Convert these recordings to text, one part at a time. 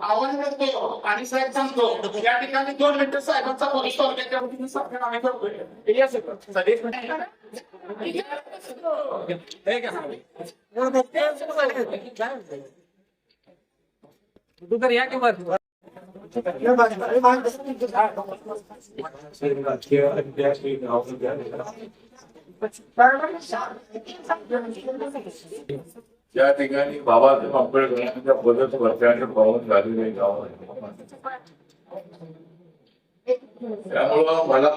आवाहन करतो आणि साहेब सांगतो या ठिकाणी दोन मिनिटं साहेबांचा पोलीस तालुक्याच्या वतीने सत्कार आम्ही करतोय या सर सर एक तू तर या किंवा त्या ठिकाणी बाबासाहेब आंबेडकरांच्या बदल वर्षाचे पाहून झालेले गाव आहे. त्यामुळं मला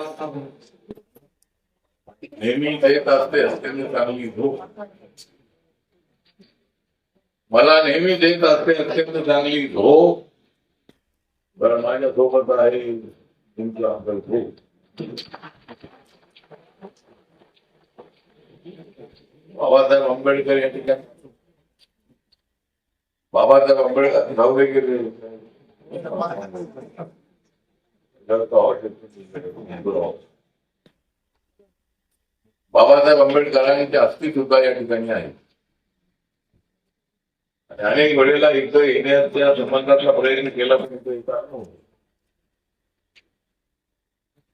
नेहमी देत असते अत्यंत चांगली झोप मला नेहमी देत असते अत्यंत चांगली झोप बरं माझ्या सोबत आहे तुमचा अंकल बाबासाहेब आंबेडकर या ठिकाणी. बाबासाहेब आंबेडकर जाऊ गेले बाबासाहेब आंबेडकरांची अस्थि सुद्धा या ठिकाणी आहे. अनेक वेळेला इथं येण्याच्या संबंधातला प्रयत्न केला पण इथं येता आलं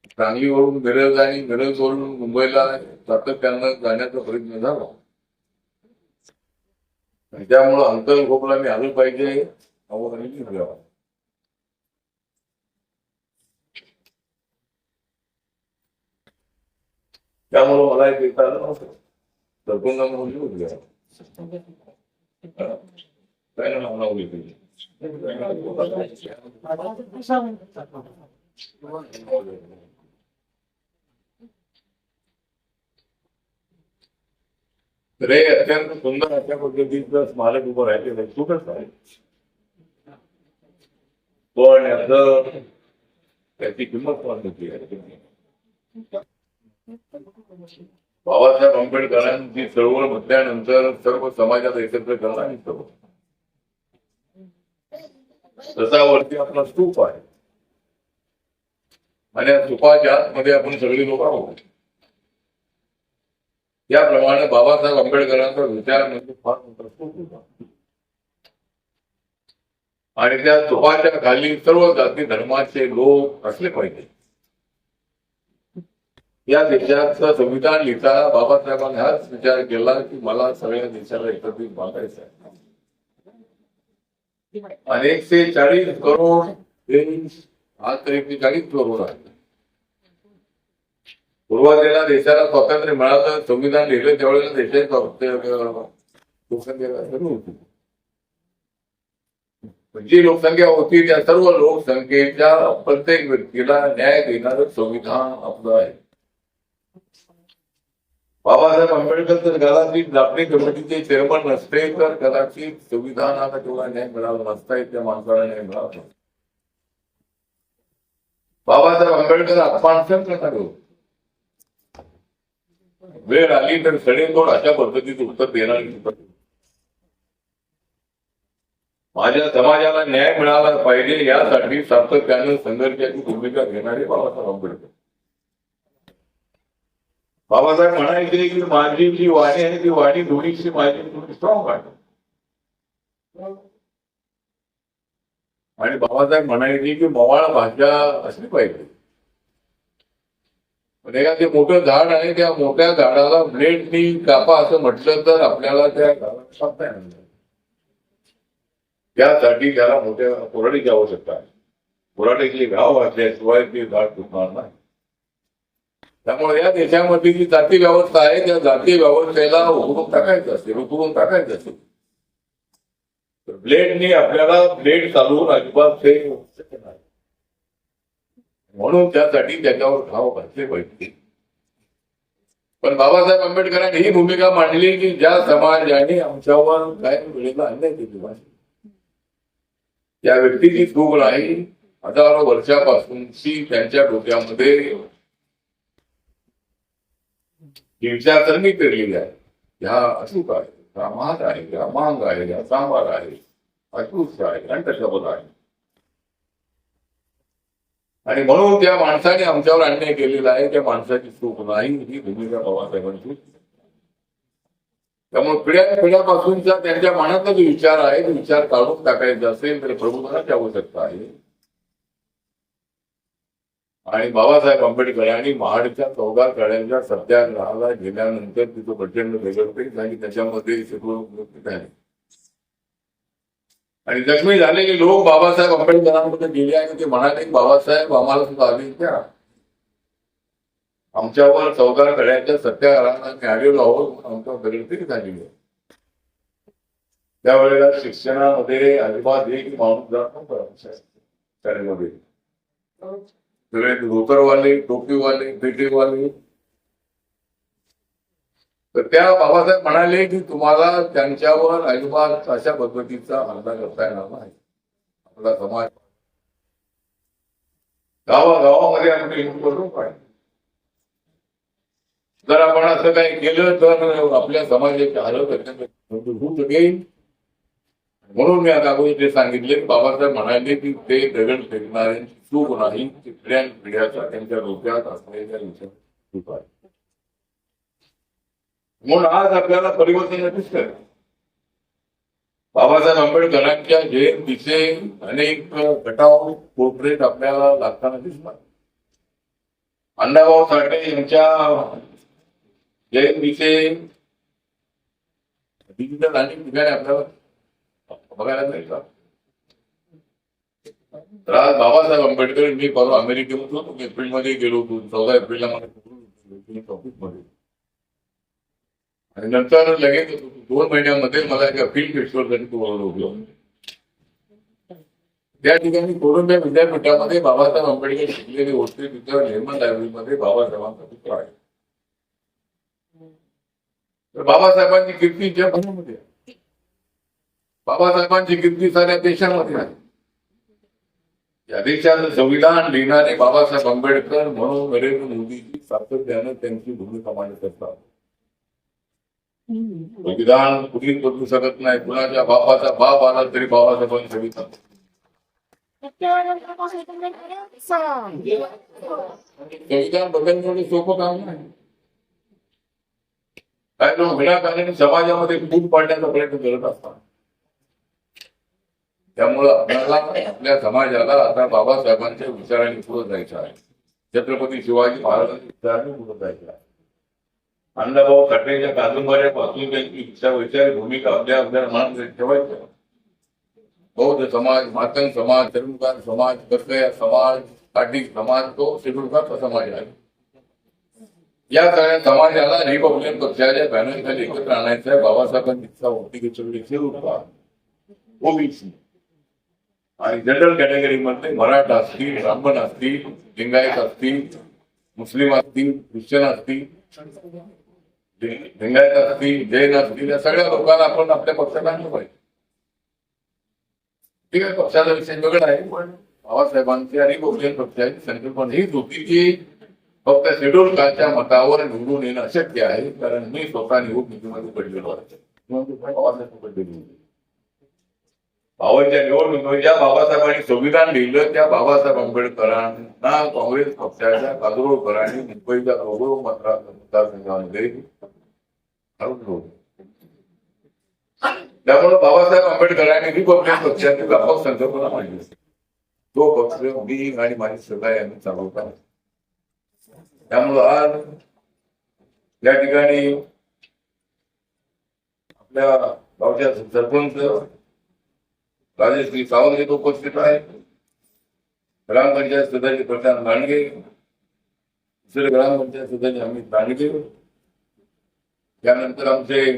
सांगलीवरून मिरज आणि मिरजवरून मुंबईला सातत्यानं जाण्याचा प्रयत्न झाला. त्यामुळं अंतर खोकला मी आलं पाहिजे आव्हानाने घेतलं. त्यामुळं मला एक येता आलं नव्हतं. सरपंच म्हणून येऊन रे अत्यंत सुंदर अशा पद्धतीचं स्मारक उभं राहिलेलं आहे. कुठंच आहे पण याच त्याची किंमत महत्वाची आहे. बाबासाहेब आंबेडकरांची चळवळ म्हटल्यानंतर सर्व समाजात एकत्र करणं आणि तसा वरती आपला स्तूप आहे. आणि या स्तूपाच्या आतमध्ये आपण सगळी लोक आहोत. त्याप्रमाणे बाबासाहेब आंबेडकरांचा विचार म्हणजे फार मोठा स्तूप होता आणि त्या स्तूपाच्या खाली सर्व जाती धर्माचे लोक असले पाहिजे. या देशाचं संविधान लिहिताना बाबासाहेबांनी हाच विचार केला की मला सगळ्या देशाला एकत्रित बांधायचं आहे. आणि एकशे चाळीस करोड देश आज तर एकशे चाळीस करोड आहे सुरुवातीला देशाला स्वातंत्र्य मिळालं संविधान लिहिलं त्यावेळेला देशाची लोकसंख्या जी लोकसंख्या होती त्या सर्व लोकसंख्येच्या प्रत्येक व्यक्तीला न्याय देणारं संविधान आपलं आहे. बाबासाहेब आंबेडकर जर कदाचित जापणी कमिटीचे चेअरमन नसते तर कदाचित संविधानाला तेवढा न्याय मिळाला नसता त्या माणसाला न्याय मिळाला. बाबासाहेब आंबेडकर अपमानसन करणार हो. वेळ आली तर सडेतोड अशा पद्धतीचं उत्तर देणार माझ्या समाजाला न्याय मिळाला पाहिजे यासाठी सातत्यानं संघर्षाची भूमिका घेणारे बाबासाहेब आंबेडकर. बाबासाहेब म्हणायचे की माझी जी वाणी आहे ती वाणी दोन्हीची माझी थोडी स्ट्रॉंग आहे. आणि बाबासाहेब म्हणायचे की मवाळ भाषा असली पाहिजे. पण ते मोठं झाड आहे त्या मोठ्या झाडाला ब्लेडनी कापा असं म्हटलं तर आपल्याला त्या झाडाला त्यासाठी त्याला मोठ्या कोराडीची आवश्यकता आहे. कोराडीतली घाव असल्याशिवाय ते झाड तुटणार नाही. त्यामुळे या देशामध्ये जी जाती व्यवस्था आहे त्या जाती व्यवस्थेला उकरून टाकायचं असेल उकरून टाकायचं असते. ब्लेडनी आपल्याला ब्लेड चालवून अजिबात ते म्हणून त्यासाठी त्याच्यावर घाव घातले पाहिजे. पण बाबासाहेब आंबेडकरांनी ही भूमिका मांडली की ज्या समाजाने आमच्यावर काय वेळेला अन्याय केली पाहिजे. त्या व्यक्तीची चूक नाही. हजारो वर्षापासूनची त्यांच्या डोक्यामध्ये ही मी पेरलेली आहे ह्या अचूक आहे ह्या महाग आहे ह्या मांग आहे ह्या सांबार आहे अचूक आहे अंतशब्द आहे आणि म्हणून त्या माणसाने आमच्यावर अन्याय केलेला आहे. त्या माणसाची चूक नाही. ही भूमिका बाबासाहेबांची. त्यामुळे पिढ्या पिढ्यापासूनचा त्यांच्या मनातला जो विचार आहे तो विचार काढून टाकायचा असेल तर प्रबोधनाची आवश्यकता आहे. आणि बाबासाहेब आंबेडकर यांनी महाडच्या चौदा कळ्यांच्या सत्याग्रहाला गेल्यानंतर तिथं प्रचंड वेगळपीठ आणि त्याच्यामध्ये शेकडो झाले. आणि जखमी झालेले लोक बाबासाहेब आंबेडकरांमध्ये गेले आणि ते म्हणाले बाबासाहेब आम्हाला सुद्धा आदेश द्या. आमच्यावर चौदा कड्याच्या सत्याग्रहाला आम्ही आलेलो आहोत आमच्या दगडपीठ झालेली आहे. त्यावेळेला शिक्षणामध्ये अजिबात एक माणूस जात नव्हता शाळेमध्ये. हो. सगळे धोतरवाले टोपीवाले पेटीवाले. तर त्या बाबासाहेब म्हणाले की तुम्हाला त्यांच्यावर अजिबात अशा पद्धतीचा हल्ला करता येणार नाही. आपला समाज. गावागावामध्ये आपण येऊन करू जर आपण असं काही केलं तर आपल्या समाजाची हालत अत्यंत होऊ शकेल. म्हणून मी आता अगोदर सांगितले बाबासाहेब म्हणाले की ते दगड फेकणाऱ्यांची चूक नाही ती पिढ्याचा त्यांच्या डोक्यात असलेल्या विचार चूक आहे म्हणून आज आपल्याला परिवर्तन दिसत बाबासाहेब आंबेडकरांच्या जयंतीचे अनेक गटाव पोर्ट्रेट आपल्याला लागताना दिसतात. अण्णाभाऊ साठे यांच्या जयंतीचे डिजिटल अनेक ठिकाणी आपल्याला हो, बघायला मिळतात तर आज बाबासाहेब आंबेडकर मी परवा अमेरिकेमध्ये होतो एप्रिलमध्ये गेलो होतो चौदा एप्रिलला मला आणि नंतर लगेच दोन महिन्यामध्ये मला एका फिल्म फेस्टिवलसाठी बोलवलं होतं त्या ठिकाणी कोरोना विद्यापीठामध्ये बाबासाहेब आंबेडकर शिकलेले होते तिथं निर्मल लायब्ररीमध्ये बाबासाहेबांचा पुत्र आहे. तर बाबासाहेबांची कीर्ती जगभरामध्ये आहे बाबासाहेबांची कीर्ती साऱ्या देशामध्ये आहे. या देशाचं संविधान लिहिणारे बाबासाहेब आंबेडकर म्हणून नरेंद्र मोदीजी सातत्यानं त्यांची भूमिका मांडत असतात. विधान कुणीच बदलू शकत नाही. कुणाच्या बापाचा बाप आला तरी बाबासाहेबांनी संविधान संविधान बदलण्याचं सोपं काम नाही. काय लोक विनाकारण समाजामध्ये फूट पाडण्याचा प्रयत्न करत असतात. त्यामुळं आपल्याला आपल्या समाजाला आता बाबासाहेबांच्या विचारांनी पुढे जायचं आहे. छत्रपती शिवाजी महाराजांच्या विचारांनी पुढे जायचं आहे. अण्णाभाऊ साठेच्या कादंबऱ्यापासून त्यांची इच्छा वैचारिक भूमिका आपल्या आपल्या मनामध्ये ठेवायच्या बौद्ध समाज मातंग समाज तरुणकार समाज कसया समाज काटिक समाज तो शेड्यूलकाचा समाज आहे. या सगळ्या समाजाला रिपब्लिकन पक्षाच्या बॅनरखाली एकत्र आणायचं आहे. बाबासाहेबांची इच्छा होती की सगळी ओबीसी. आणि जनरल कॅटेगरी मध्ये मराठा असतील ब्राह्मण असतील लिंगायत असतील मुस्लिम असतील ख्रिश्चन असतील लिंगायत असतील जैन असतील या सगळ्या लोकांना आपण आपल्या पक्षात आणलं पाहिजे. ठीक आहे पक्षाचा विषय वेगळा आहे पण बाबासाहेबांची आणि गोपीय पक्षाची संकल्पना हीच होती की फक्त शेड्यूल कालच्या मतावर निवडून येणं अशक्य आहे कारण मी स्वतः निवडणुकीमध्ये पडलेलो आहे. बाबासाहेब पडलेली होती. भावांच्या निवडणुकीमध्ये ज्या बाबासाहेबांनी संविधान लिहिलं त्या बाबासाहेब आंबेडकरांना काँग्रेस पक्षाच्या कादरोळकरांनी मुंबईच्या गौरव मतदार मतदारसंघामध्ये त्यामुळे बाबासाहेब आंबेडकरांनी रिपब्लिकन पक्षाची व्यापक संकल्पना मांडली. तो पक्ष मी आणि माझी सदा यांनी चालवता त्यामुळं आज या ठिकाणी आपल्या गावच्या सरपंच राजश्री सावंत हे। उपस्थित आहे ग्रामपंचायत सदस्य प्रशांत लांडगे दुसरे ग्रामपंचायत सदस्य अमित लांडगे त्यानंतर आमचे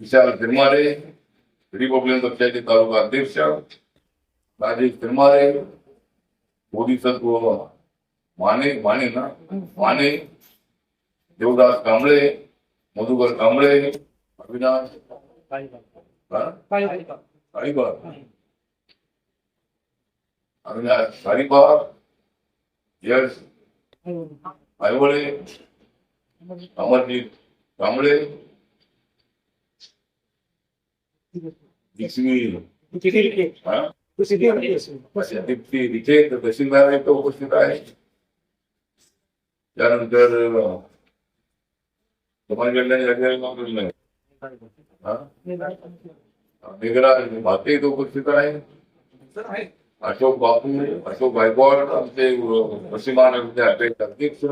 विशाल तिरमारे रिपब्लिकन पक्षाचे तालुका अध्यक्ष राजेश तिरमारे बोधिसत्व माने माने ना माने। देवदास कांबळे मधुकर कांबळे अविनाश। हा? आणि अविनाश सारीबाग यश आयवळे अमरजीत कांबळे हा? तहसीलदार एक उपस्थित आहे त्यानंतर समाज कल्याण हा? भाते इथं उपस्थित आहे अशोक बापू अशोक गायकवाड आमचे पश्चिम महाराष्ट्राचे अध्यक्ष अध्यक्ष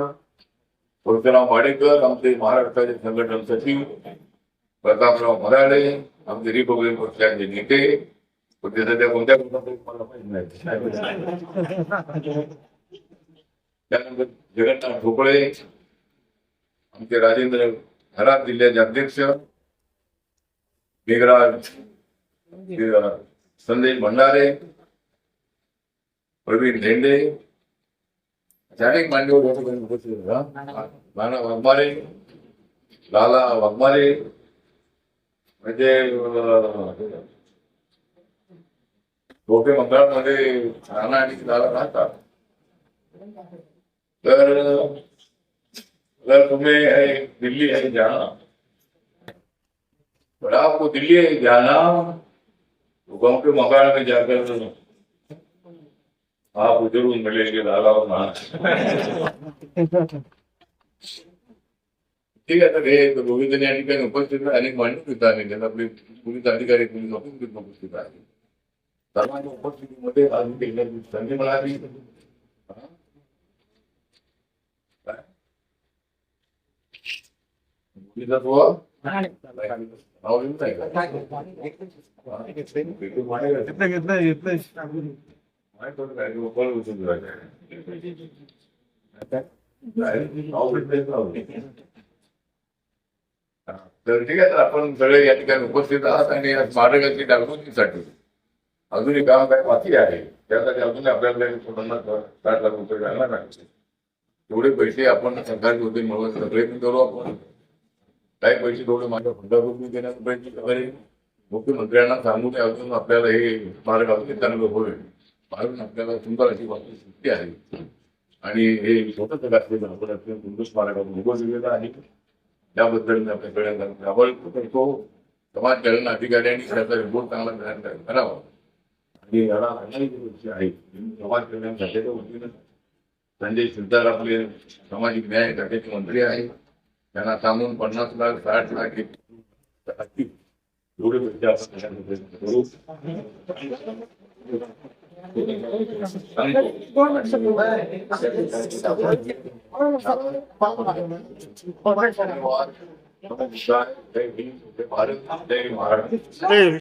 परशुराम वाडेकर आमचे महाराष्ट्राचे संघटन सचिव प्रतापराव मराडे आमचे रिपब्लिक पक्षाचे नेते पण ते सध्या कोणत्या पक्षाचे मला माहीत नाही त्यानंतर जगन्नाथ ढोकळे आमचे राजेंद्र खरात जिल्ह्याचे अध्यक्ष मेघराज संदेश भंडारे प्रवीण झेंडे अनेक मान्यवर या ठिकाणी उपस्थित नाना वाघमारे लाला वाघमारे म्हणजे अं, डोके मंगळामध्ये नाना आणि लाला राहतात तर अगर तुम्हें है दिल्ली है जाना पर आपको दिल्ली है जाना तो गांव के मकान में जाकर आप जरूर मिलेंगे लाला और नाना ठीक आहे तर हे दोघी जण या ठिकाणी उपस्थित आहे अनेक मान्य होत आहे ज्यांना आपले पोलीस अधिकारी पोलीस ऑफिस उपस्थित आहे सर्वांच्या उपस्थितीमध्ये आज मी एक संधी मिळाली हा? नाही? हा? होतं? हा, तर ठीक आहे तर आपण सगळे या ठिकाणी उपस्थित आहात आणि या स्मारकाची डागडुजीसाठी अजूनही काम काय बाकी आहे त्यासाठी अजून आपल्याला पन्नास साठ लाख रुपये घालणार लागतील तेवढे पैसे आपण सरकारच्या वतीने मिळवण्याचा प्रयत्न करू आपण काही पैसे थोडे माझ्या फंडाकडून देण्याचा प्रयत्न करेल मुख्यमंत्र्यांना सांगून अजून आपल्याला हे मार्ग अजून चांगलं होईल. आपल्याला सुंदर अशी वाटची सुट्टी आहे. आणि हे स्वतःच घातलेलं आपण अत्यंत सुंदर स्मारकातून उभं आहे. त्याबद्दल मी सगळ्यांना आवाहन करतो. समाज कल्याण अधिकाऱ्यांनी त्याचा रिपोर्ट चांगला तयार करावा. आणि याला अनेक गोष्टी आहेत समाज कल्याण खात्याच्या वतीनं संजय सिद्धार आपले सामाजिक न्याय खात्याचे मंत्री आहेत. त्यांना सांगून पन्नास लाख साठ लाख. एवढे पैसे आपण भारत. जय महाराष्ट्र.